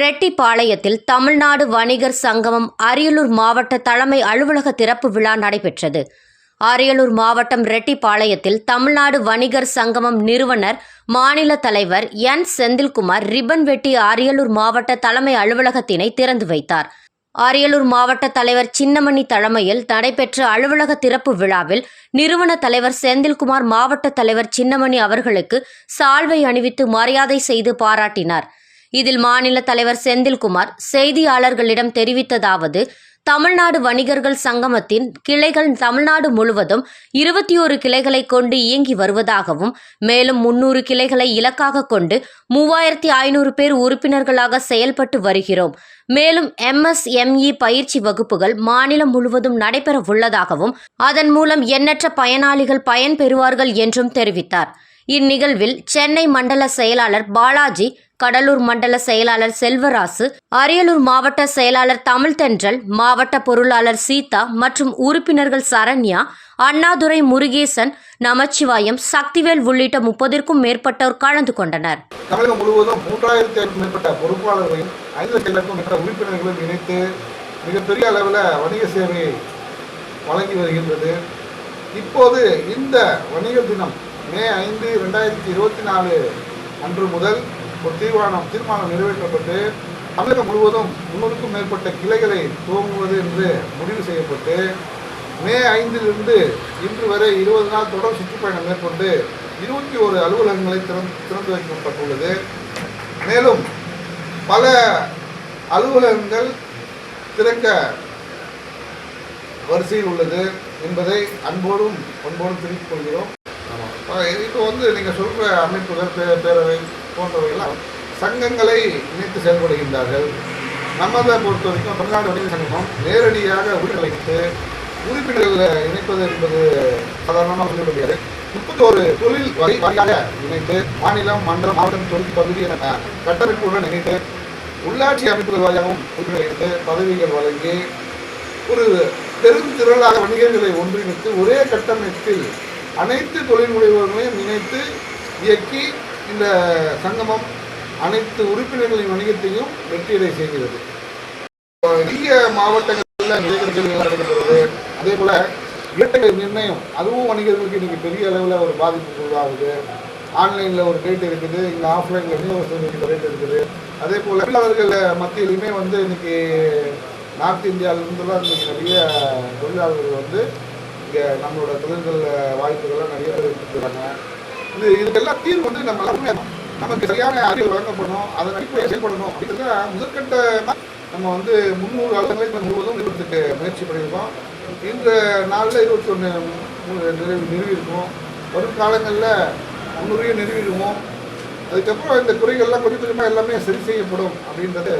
ரெட்டிப்பாளையத்தில் தமிழ்நாடு வணிகர் சங்கமம் அரியலூர் மாவட்ட தலைமை அலுவலக திறப்பு விழா நடைபெற்றது. அரியலூர் மாவட்டம் ரெட்டிப்பாளையத்தில் தமிழ்நாடு வணிகர் சங்கமம் நிறுவனர் மாநில தலைவர் என். செந்தில்குமார் ரிப்பன் வெட்டி அரியலூர் மாவட்ட தலைமை அலுவலகத்தினை திறந்து வைத்தார். அரியலூர் மாவட்ட தலைவர் சின்னமணி தலைமையில் நடைபெற்ற அலுவலக திறப்பு விழாவில் நிறுவன தலைவர் செந்தில்குமார் மாவட்ட தலைவர் சின்னமணி அவர்களுக்கு சால்வை அணிவித்து மரியாதை செய்து பாராட்டினார். இதில் மாநில தலைவர் செந்தில்குமார் செய்தியாளர்களிடம் தெரிவித்ததாவது தமிழ்நாடு வணிகர்கள் சங்கமத்தின் கிளைகள் தமிழ்நாடு முழுவதும் இருபத்தி ஒரு கிளைகளை கொண்டு இயங்கி வருவதாகவும் மேலும் முன்னூறு கிளைகளை இலக்காக கொண்டு மூவாயிரத்தி ஐநூறு பேர் உறுப்பினர்களாக செயல்பட்டு வருகிறோம். மேலும் எம்எஸ்எம்இ பயிற்சி வகுப்புகள் மாநிலம் முழுவதும் நடைபெற உள்ளதாகவும் அதன் மூலம் எண்ணற்ற பயனாளிகள் பயன்பெறுவார்கள் என்றும் தெரிவித்தார். இந்நிகழ்வில் சென்னை மண்டல செயலாளர் பாலாஜி கடலூர் மண்டல செயலாளர் செல்வராசு அரியலூர் மாவட்ட செயலாளர் தமிழ்தென்றல் மாவட்ட பொருளாளர் சீதா மற்றும் உறுப்பினர்கள் சரண்யா அண்ணாதுரை முருகேசன் நமச்சிவாயம் சக்திவேல் உள்ளிட்ட முப்பதிற்கும் மேற்பட்டோர் கலந்து கொண்டனர். தமிழகம் முழுவதும் மூன்றாயிரத்திற்கும் மேற்பட்ட பொறுப்பாளர்களையும் ஐந்து லட்சத்திற்கும் மேற்பட்ட உறுப்பினர்களும் இணைத்து மிகப்பெரிய அளவில் வணிக சேவை வழங்கி வருகின்றது. இப்போது இந்த வணிக தினம் மே ஐந்து ரெண்டாயிரத்தி இருபத்தி நாலு அன்று முதல் ஒரு தீர்மானம் தீர்மானம் நிறைவேற்றப்பட்டு தமிழகம் முழுவதும் முன்னூறுக்கும் மேற்பட்ட கிளைகளை துவங்குவது என்று முடிவு செய்யப்பட்டு மே ஐந்திலிருந்து இன்று வரை இருபது நாள் தொடர் சுற்றுப்பயணம் மேற்கொண்டு இருபத்தி ஒரு அலுவலகங்களை திறந்து திறந்து வைக்கப்பட்டுள்ளது. மேலும் பல அலுவலகங்கள் திறக்க வரிசையில் உள்ளது என்பதை அன்போடும் அன்போடும் தெரிவித்துக் கொள்கிறோம். இப்போ வந்து நீங்கள் சொல்கிற அமைப்புகள் பே பேரவை போன்றவையெல்லாம் சங்கங்களை இணைத்து செயல்படுகின்றார்கள். நம்மதை பொறுத்த வரைக்கும் தமிழ்நாடு வணிக சங்கம் நேரடியாக உறுப்பினர்களை உறுப்பினர்கள் உறுப்பினர்களை இணைப்பது என்பது சாதாரணமாக சொல்ல முடியாது முப்பத்தோரு தொழில் வகை வாரியாக இணைத்து மாநிலம் மண்டலம் மாவட்டம் தொழில் பகுதி என கட்டமைப்புடன் இணைத்து உள்ளாட்சி அமைப்புகள் வாரியாகவும் உறுப்பினர்களை இணைத்து பதவிகள் வழங்கி ஒரு பெருந்திரளாக வணிகர்களை ஒன்றிணைத்து ஒரே கட்டமைப்பில் அனைத்து தொழில் முனைவோர்களையும் இணைத்து இயக்கி இந்த சங்கமம் அனைத்து உறுப்பினர்களின் வணிகத்தையும் வெற்றியடை செய்கிறது. இந்திய மாவட்டங்களில் நிலைகள் நடக்கிறது. அதே போல இரட்டைகள் நிர்ணயம் அதுவும் வணிகர்களுக்கு இன்னைக்கு பெரிய அளவில் ஒரு பாதிப்பு உருவாகுது ஆன்லைனில் ஒரு ரேட் இருக்குது இங்கே ஆஃப்லைனில் இன்னொரு ரேட் இருக்குது. அதே போல் தொழிலாளர்கள் மத்தியிலுமே வந்து இன்னைக்கு நார்த் இந்தியாவிலிருந்துலாம் இன்றைக்கி நிறைய தொழிலாளர்கள் வந்து இங்கே நம்மளோட தொழில்கள் வாய்ப்புகள்லாம் நிறைய பேர் இது இதுக்கெல்லாம் தீர்வு வந்து நம்ம எல்லாருமே நமக்கு சரியான அறிவு வழங்கப்படணும் அதன் அடிப்படையை செயல்படணும் அப்படிங்கிறத முதற்கட்ட நம்ம வந்து முந்நூறு அலுவலகங்களை முழுவதும் நிறுவனத்துக்கு முயற்சி பண்ணியிருக்கோம். இந்த நாளில் இருபத்தி ஒன்று நிறைவு நிறுவியிருக்கோம். வரும் காலங்களில் முன்னுரையும் நிறுவிடுவோம். அதுக்கப்புறம் இந்த குறைகள்லாம் கொஞ்சம் கொஞ்சமாக எல்லாமே சரி செய்யப்படும் அப்படின்றது